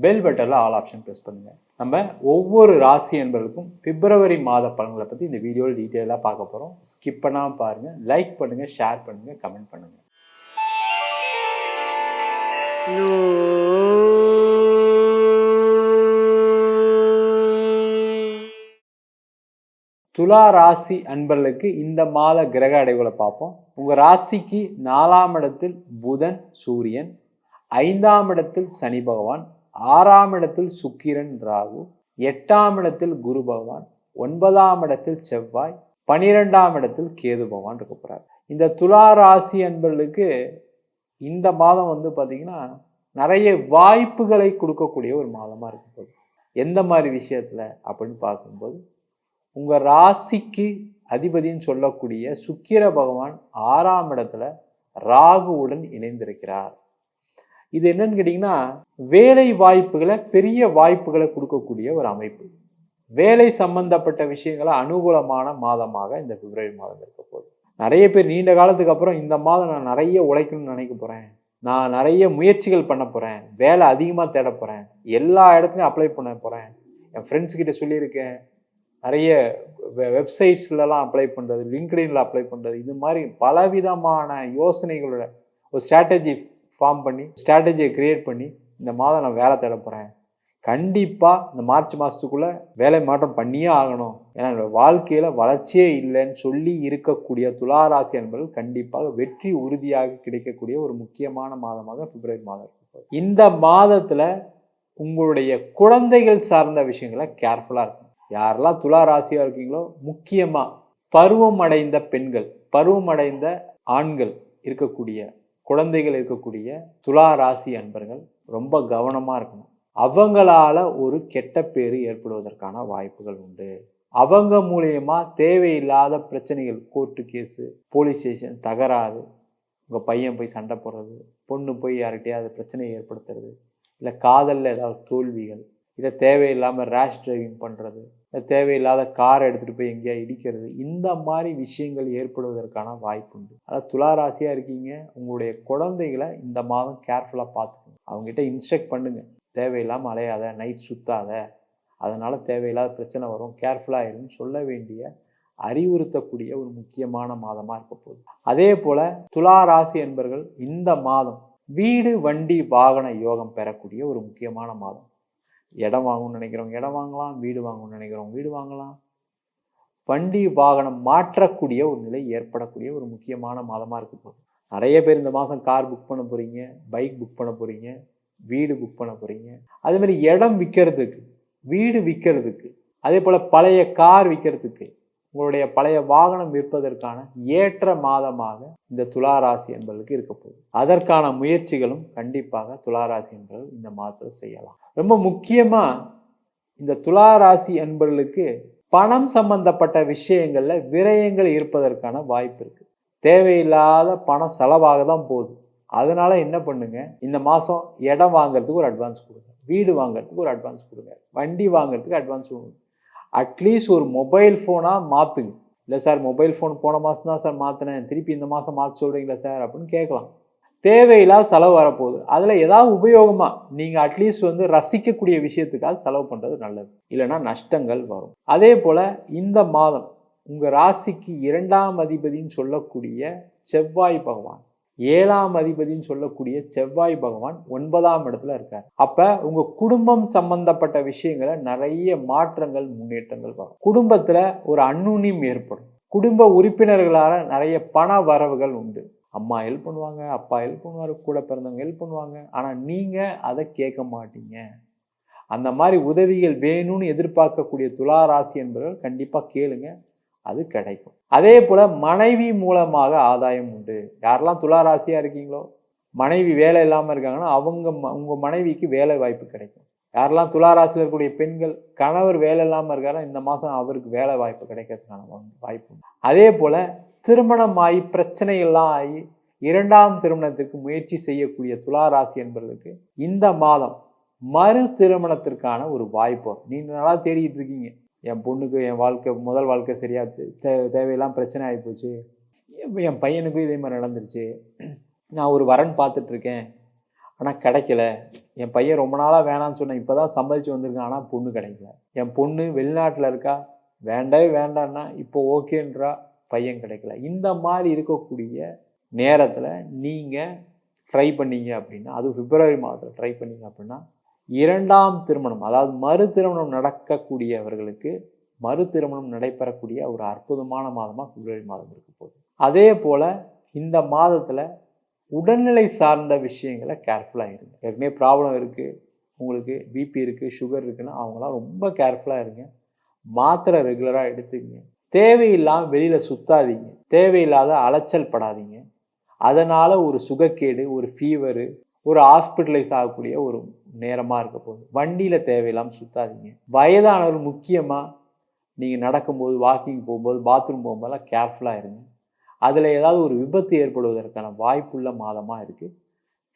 Bell பட்டனில் all option press பண்ணுங்கள் நம்ம ஒவ்வொரு ராசி என்பவருக்கும் பிப்ரவரி மாத பலன்களை பற்றி இந்த வீடியோவில் டீட்டெயிலாக பார்க்க போகிறோம் ஸ்கிப் பண்ணாமல் பாருங்கள் லைக் பண்ணுங்கள் ஷேர் பண்ணுங்கள் கமெண்ட் பண்ணுங்கள் துலா ராசி அன்பர்களுக்கு இந்த மாத கிரக அடைவுகளை பார்ப்போம். உங்கள் ராசிக்கு நாலாம் இடத்தில் புதன் சூரியன் ஐந்தாம் இடத்தில் சனி பகவான் ஆறாம் இடத்தில் சுக்கிரன் ராகு எட்டாம் இடத்தில் குரு பகவான் ஒன்பதாம் இடத்தில் செவ்வாய் பனிரெண்டாம் இடத்தில் கேது பகவான் இருக்க போகிறார் இந்த துலா ராசி அன்பர்களுக்கு இந்த மாதம் வந்து பார்த்திங்கன்னா நிறைய வாய்ப்புகளை கொடுக்கக்கூடிய ஒரு மாதமாக இருக்க போகுது. எந்த மாதிரி விஷயத்தில் அப்படின்னு பார்க்கும்போது உங்கள் ராசிக்கு அதிபதின்னு சொல்லக்கூடிய சுக்கிர பகவான் ஆறாம் இடத்துல ராகுவுடன் இணைந்திருக்கிறார். இது என்னன்னு கேட்டிங்கன்னா வேலை வாய்ப்புகளை பெரிய வாய்ப்புகளை கொடுக்கக்கூடிய ஒரு அமைப்பு. வேலை சம்பந்தப்பட்ட விஷயங்களை அனுகூலமான மாதமாக இந்த பிப்ரவரி மாதம் இருக்க போகுது. நிறைய பேர் நீண்ட காலத்துக்கு அப்புறம் இந்த மாதம் நான் நிறைய உழைக்கணும்னு நினைக்க போகிறேன் நான் நிறைய முயற்சிகள் பண்ண போகிறேன் வேலை அதிகமாக தேட போகிறேன் எல்லா இடத்துலையும் அப்ளை பண்ண போகிறேன் என் ஃப்ரெண்ட்ஸ் கிட்ட சொல்லியிருக்கேன். நிறைய வெப்சைட்ஸ்லலாம் அப்ளை பண்ணுறது லிங்க்டின்ல அப்ளை பண்ணுறது இது மாதிரி பலவிதமான யோசனைகளோட ஒரு ஸ்ட்ராட்டஜி ஃபார்ம் பண்ணி ஸ்ட்ராட்டஜியை கிரியேட் பண்ணி இந்த மாதம் நான் வேலை தேட போகிறேன் கண்டிப்பாக இந்த மார்ச் மாதத்துக்குள்ளே வேலை மாற்றம் பண்ணியே ஆகணும். ஏன்னா என்னோட வாழ்க்கையில் வளர்ச்சியே இல்லைன்னு சொல்லி இருக்கக்கூடிய துளாராசி என்பவர்கள் கண்டிப்பாக வெற்றி உறுதியாக கிடைக்கக்கூடிய ஒரு முக்கியமான மாதமாக பிப்ரவரி மாதம் இந்த மாதத்தில் உங்களுடைய குழந்தைகள் சார்ந்த விஷயங்களை கேர்ஃபுல்லாக இருக்கும் யாரெல்லாம் துலா ராசியாக இருக்கீங்களோ முக்கியமாக பருவம் அடைந்த பெண்கள் பருவம் அடைந்த ஆண்கள் இருக்கக்கூடிய குழந்தைகள் இருக்கக்கூடிய துலா ராசி அன்பர்கள் ரொம்ப கவனமாக இருக்கணும். அவங்களால ஒரு கெட்ட பேர் ஏற்படுவதற்கான வாய்ப்புகள் உண்டு. அவங்க மூலியமா தேவையில்லாத பிரச்சனைகள் கோர்ட்டு கேஸு போலீஸ் ஸ்டேஷன் தகராறு உங்கள் பையன் போய் சண்டை போடுறது பொண்ணு போய் யார்கிட்டயாவது பிரச்சனையை ஏற்படுத்துறது இல்லை காதலில் ஏதாவது தோல்விகள் இதை தேவையில்லாமல் ரேஷ் டிரைவிங் பண்ணுறது தேவையில்லாத காரை எடுத்துகிட்டு போய் எங்கேயா இடிக்கிறது. இந்த மாதிரி விஷயங்கள் ஏற்படுவதற்கான வாய்ப்பு உண்டு அதாவது துளாராசியாக இருக்கீங்க. உங்களுடைய குழந்தைகளை இந்த மாதம் கேர்ஃபுல்லாக பார்த்துக்கணும் அவங்ககிட்ட இன்ஸ்ட்ரக்ட் பண்ணுங்கள் தேவையில்லாமல் அலையாத நைட் சுத்தாத அதனால் தேவையில்லாத பிரச்சனை வரும். கேர்ஃபுல்லாக இருன்னு சொல்ல வேண்டிய அறிவுறுத்தக்கூடிய ஒரு முக்கியமான மாதமாக இருக்க போகுது. அதே போல் துளாராசி என்பர்கள் இந்த மாதம் வீடு வண்டி வாகன யோகம் பெறக்கூடிய ஒரு முக்கியமான மாதம். இடம் வாங்கணும்னு நினைக்கிறவங்க இடம் வாங்கலாம் வீடு வாங்கணும்னு நினைக்கிறவங்க வீடு வாங்கலாம். வண்டி வாகனம் மாற்றக்கூடிய ஒரு நிலை ஏற்படக்கூடிய ஒரு முக்கியமான மாதமாக இருக்க போகுது. நிறைய பேர் இந்த மாதம் கார் புக் பண்ண போகிறீங்க பைக் புக் பண்ண போகிறீங்க வீடு புக் பண்ண போகிறீங்க அதேமாதிரி இடம் விற்கிறதுக்கு வீடு விற்கிறதுக்கு அதே போல் பழைய கார் விற்கிறதுக்கு உங்களுடைய பழைய வாகனம் விற்பதற்கான ஏற்ற மாதமாக இந்த துளாராசி என்பதற்கு இருக்க போகுது. அதற்கான முயற்சிகளும் கண்டிப்பாக துளாராசி என்பவர்கள் இந்த மாதத்தில் செய்யலாம். ரொம்ப முக்கியமாக இந்த துளாராசி என்பவர்களுக்கு பணம் சம்பந்தப்பட்ட விஷயங்கள்ல விரயங்கள் இருப்பதற்கான வாய்ப்பு இருக்கு. தேவையில்லாத பணம் செலவாக தான் போகுது. அதனால என்ன பண்ணுங்க? இந்த மாதம் இடம் வாங்குறதுக்கு ஒரு அட்வான்ஸ் கொடுங்க. வீடு வாங்குறதுக்கு ஒரு அட்வான்ஸ் கொடுங்க. வண்டி வாங்குறதுக்கு அட்வான்ஸ் கொடுங்க. அட்லீஸ்ட் ஒரு மொபைல் ஃபோனாக மாற்றுங்க இல்லை சார் மொபைல் ஃபோன் போன மாதம் தான் சார் மாற்றினேன் திருப்பி இந்த மாதம் மாற்ற சொல்கிறீங்களா சார் அப்படின்னு கேட்கலாம். தேவையில்லாத செலவு வரப்போகுது. அதில் ஏதாவது உபயோகமாக நீங்கள் அட்லீஸ்ட் வந்து ரசிக்கக்கூடிய விஷயத்துக்காக செலவு பண்ணுறது நல்லது. இல்லைன்னா நஷ்டங்கள் வரும். அதே போல் இந்த மாதம் உங்கள் ராசிக்கு இரண்டாம் அதிபதின்னு சொல்லக்கூடிய செவ்வாய் பகவான் ஏழாம் அதிபதின்னு சொல்லக்கூடிய செவ்வாய் பகவான் ஒன்பதாம் இடத்துல இருக்கார். அப்ப உங்க குடும்பம் சம்பந்தப்பட்ட விஷயங்களை நிறைய மாற்றங்கள் முன்னேற்றங்கள் வரும். குடும்பத்துல ஒரு அன்னுண்ணியம் ஏற்படும். குடும்ப உறுப்பினர்களால நிறைய பண வரவுகள் உண்டு. அம்மா ஹெல்ப் பண்ணுவாங்க அப்பா ஹெல்ப் பண்ணுவாரு கூட பிறந்தவங்க ஹெல்ப் பண்ணுவாங்க. ஆனா நீங்க அதை கேட்க மாட்டீங்க. அந்த மாதிரி உதவிகள் வேணும்னு எதிர்பார்க்கக்கூடிய துலா ராசி என்பவர்கள் கண்டிப்பா கேளுங்க. அது கிடைக்கும். அதே போல மனைவி மூலமாக ஆதாயம் உண்டு. யாரெல்லாம் துலாராசியாக இருக்கீங்களோ மனைவி வேலை இல்லாமல் இருக்காங்கன்னா அவங்க ம- உங்க மனைவிக்கு வேலை வாய்ப்பு கிடைக்கும். யாரெல்லாம் துளாராசியில் இருக்கக்கூடிய பெண்கள் கணவர் வேலை இல்லாமல் இருக்காரோ இந்த மாதம் அவருக்கு வேலை வாய்ப்பு கிடைக்கிறதுக்கான வாய்ப்பு அதே போல் திருமணம் ஆகி பிரச்சனைகள்லாம் ஆகி இரண்டாம் திருமணத்திற்கு முயற்சி செய்யக்கூடிய துளாராசி என்பதற்கு இந்த மாதம் மறு திருமணத்திற்கான ஒரு வாய்ப்பு நீங்கள் நீண்ட நாளாக தேடிட்டு இருக்கீங்க. என் பொண்ணுக்கு என் வாழ்க்கை முதல் வாழ்க்கை சரியா தே- தேவையெல்லாம் பிரச்சனை ஆகிப்போச்சு என் பையனுக்கும் இதே மாதிரி நடந்துருச்சு. நான் ஒரு வரன் பார்த்துட்ருக்கேன். ஆனால் கிடைக்கல. என் பையன் ரொம்ப நாளாக வேணான்னு சொன்னேன் இப்போ தான் சம்பாதிச்சு வந்திருக்கான். ஆனால் பொண்ணு கிடைக்கல. என் பொண்ணு வெளிநாட்டில் இருக்கா? வேண்டவே வேண்டான்னா இப்போ ஓகேன்றா பையன் கிடைக்கல. இந்த மாதிரி இருக்கக்கூடிய நேரத்தில் நீங்கள் ட்ரை பண்ணீங்க அப்படின்னா அது பிப்ரவரி மாதத்தில் ட்ரை பண்ணீங்க அப்படின்னா இரண்டாம் திருமணம் அதாவது மறு திருமணம் நடக்கக்கூடியவர்களுக்கு மறு திருமணம் நடைபெறக்கூடிய ஒரு அற்புதமான மாதமாக பிப்ரவரி மாதம் இருக்க போகுது. அதே போல் இந்த மாதத்தில் உடல்நிலை சார்ந்த விஷயங்களை கேர்ஃபுல்லாக இருங்க. ஏற்கனவே ப்ராப்ளம் இருக்குது உங்களுக்கு பிபி இருக்குது சுகர் இருக்குன்னா அவங்களாம் ரொம்ப கேர்ஃபுல்லாக இருங்க. மாத்திரை ரெகுலராக எடுத்துக்கங்க. தேவையில்லாமல் வெளியில் சுத்தாதீங்க. தேவையில்லாத அலைச்சல் படாதீங்க. அதனால் ஒரு சுகக்கேடு ஒரு ஃபீவரு ஒரு ஹாஸ்பிட்டலைஸ் ஆகக்கூடிய ஒரு நேரமாக இருக்க போகுது. வண்டியில் தேவையில்லாமல் சுத்தாதீங்க. வயதானவர்கள் முக்கியமாக நீங்கள் நடக்கும்போது வாக்கிங் போகும்போது பாத்ரூம் போகும்போதெல்லாம் கேர்ஃபுல்லாக இருங்க. அதில் ஏதாவது ஒரு விபத்து ஏற்படுவதற்கான வாய்ப்புள்ள மாதமாக இருக்குது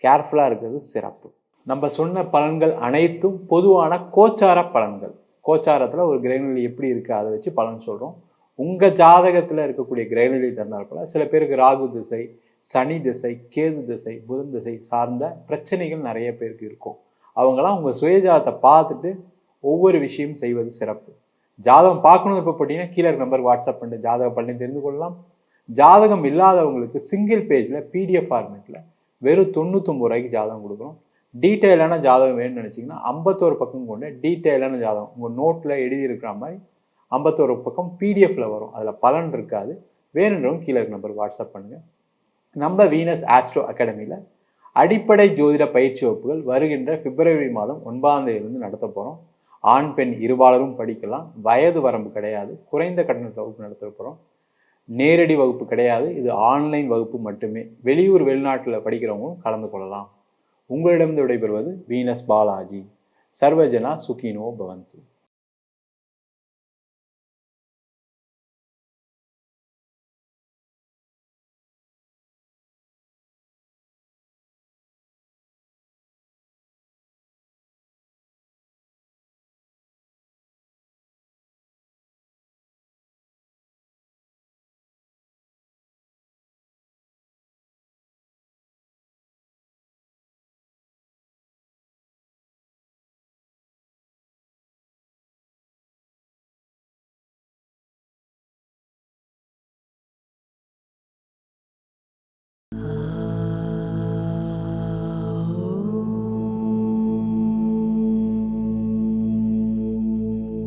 கேர்ஃபுல்லாக இருக்கிறது சிறப்பு. நம்ம சொன்ன பலன்கள் அனைத்தும் பொதுவான கோச்சார பலன்கள். கோச்சாரத்தில் ஒரு கிரகநிலை எப்படி இருக்குது அதை வச்சு பலன் சொல்கிறோம் உங்கள் ஜாதகத்தில் இருக்கக்கூடிய கிரகநிலை தந்தால் போல சில பேருக்கு ராகு திசை சனி திசை கேது திசை புதன் திசை சார்ந்த பிரச்சனைகள் நிறைய பேருக்கு இருக்கும். அவங்களாம் உங்கள் சுயஜாதத்தை பார்த்துட்டு ஒவ்வொரு விஷயம் செய்வது சிறப்பு. ஜாதகம் பார்க்கணும் விருப்பப்பட்டீங்கன்னா கீழே நம்பர் வாட்ஸ்அப் பண்ணிட்டு ஜாதக பலனை தெரிந்து கொள்ளலாம். ஜாதகம் இல்லாதவங்களுக்கு சிங்கிள் பேஜில் பிடிஎஃப் ஃபார்மேட்டில் வெறும் தொண்ணூத்தொம்பது ரூபாய்க்கு ஜாதகம் கொடுக்குறோம் டீட்டெயிலான ஜாதகம் வேணும்னு நினச்சிங்கன்னா ஐம்பத்தோரு பக்கம் கொண்டு டீட்டெயிலான ஜாதகம். உங்கள் நோட்டில் எழுதியிருக்கிற மாதிரி ஐம்பத்தோரு பக்கம் பிடிஎஃப்பில் வரும். அதில் பலன் இருக்காது. வேணுன்றவங்க கீழே இருக்க நம்பர் வாட்ஸ்அப் பண்ணுங்கள் நம்ம வீனஸ் ஆஸ்ட்ரோ அகாடமியில் அடிப்படை ஜோதிட பயிற்சி வகுப்புகள் வருகின்ற பிப்ரவரி மாதம் ஒன்பதாம் தேதியிலிருந்து நடத்த போகிறோம் ஆண் பெண் இருபாலரும் படிக்கலாம். வயது வரம்பு கிடையாது. குறைந்த கட்டணத்தில் வகுப்பு நடத்த போகிறோம் நேரடி வகுப்பு கிடையாது. இது ஆன்லைன் வகுப்பு மட்டுமே. வெளியூர் வெளிநாட்டில் படிக்கிறவங்களும் கலந்து கொள்ளலாம். உங்களிடம் விடைபெறுவது வீனஸ் பாலாஜி. சர்வஜனா சுகினோ பவந்து.